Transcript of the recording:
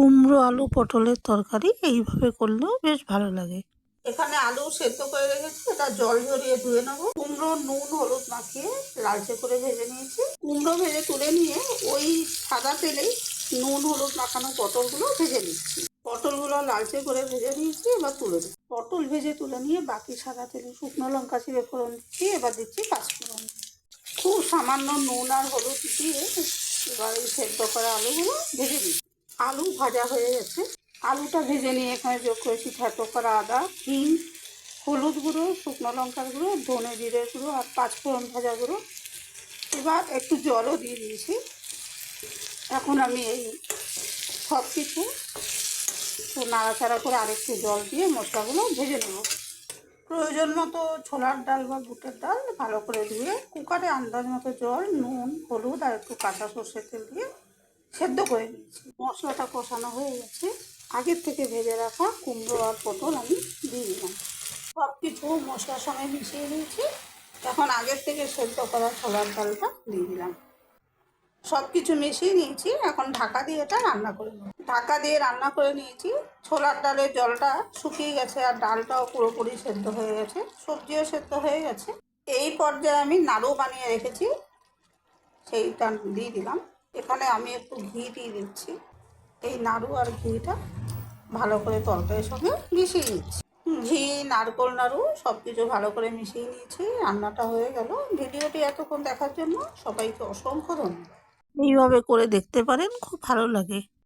কুমড়ো, আলু, পটলের তরকারি এইভাবে করলেও বেশ ভালো লাগে। এখানে আলু সেদ্ধ করে রেখেছি, এটা জল ঝরিয়ে ধুয়ে নেব। কুমড়ো, নুন, হলুদ মাখিয়ে লালচে করে ভেজে নিয়েছি। কুমড়ো ভেজে তুলে নিয়ে ওই সাদা তেলেই নুন, হলুদ মাখানো পটলগুলো ভেজে নিচ্ছি। পটলগুলো লালচে করে ভেজে নিয়েছি, এবার তুলে দিচ্ছি পটল ভেজে তুলে নিয়ে বাকি সাদা তেলে শুকনো লঙ্কা চিড়ে ফোড়ন দিচ্ছি এবার দিচ্ছি পাঁচফোড়ন। খুব সামান্য নুন আর হলুদ দিয়ে এবার এই সেদ্ধ করা আলুগুলো ভেজে দিচ্ছি আলু ভাজা হয়ে গেছে। আলুটা ভেজে নিয়ে এখানে যোগ করেছি থেতো করা আদা, হিং, হলুদ গুঁড়ো, শুকনো লঙ্কার গুঁড়ো, ধনে জিরে গুঁড়ো আর পাঁচফোড়ন ভাজা গুঁড়ো। এবার একটু জলও দিয়ে দিয়েছি। এখন আমি এই সব কিছু নাড়াচাড়া করে আরেকটু জল দিয়ে মশলাগুলো ভেজে নেব। প্রয়োজন মতো ছোলার ডাল বা বুটের ডাল ভালো করে ধুয়ে কুকারে আন্দাজ মতো জল, নুন, হলুদ আর একটু কাঁচা সর্ষের তেল দিয়ে সেদ্ধ করে নিয়েছি। মশলাটা কষানো হয়ে গেছে। আগের থেকে ভেজে রাখা কুমড়ো আর পটল আমি দিয়ে দিলাম। সব কিছু মশলার সঙ্গে মিশিয়ে দিয়েছি এখন আগের থেকে সেদ্ধ করা ছোলার ডালটা দিয়ে দিলাম। সব কিছু মিশিয়ে নিয়েছি। এখন ঢাকা দিয়ে এটা রান্না করে নেব। ঢাকা দিয়ে রান্না করে নিয়েছি। ছোলার ডালের জলটা শুকিয়ে গেছে আর ডালটাও পুরোপুরি সেদ্ধ হয়ে গেছে। সবজিও সেদ্ধ হয়ে গেছে। এই পর্যায়ে আমি নাড়ু বানিয়ে রেখেছি। সেইটা দিয়ে দিলাম। এখানে আমি একটু ঘি দিয়ে দিচ্ছি। এই নাড়ু আর ঘিটা ভালো করে তরকারির সঙ্গে মিশিয়ে নিচ্ছি। ঘি, নারকোল নাড়ু সব কিছু ভালো করে মিশিয়ে নিয়েছি, রান্নাটা হয়ে গেল। ভিডিওটি এতক্ষণ দেখার জন্য সবাইকে অসংখ্য ধন্যবাদ। এইভাবে করে দেখতে পারেন, খুব ভালো লাগে।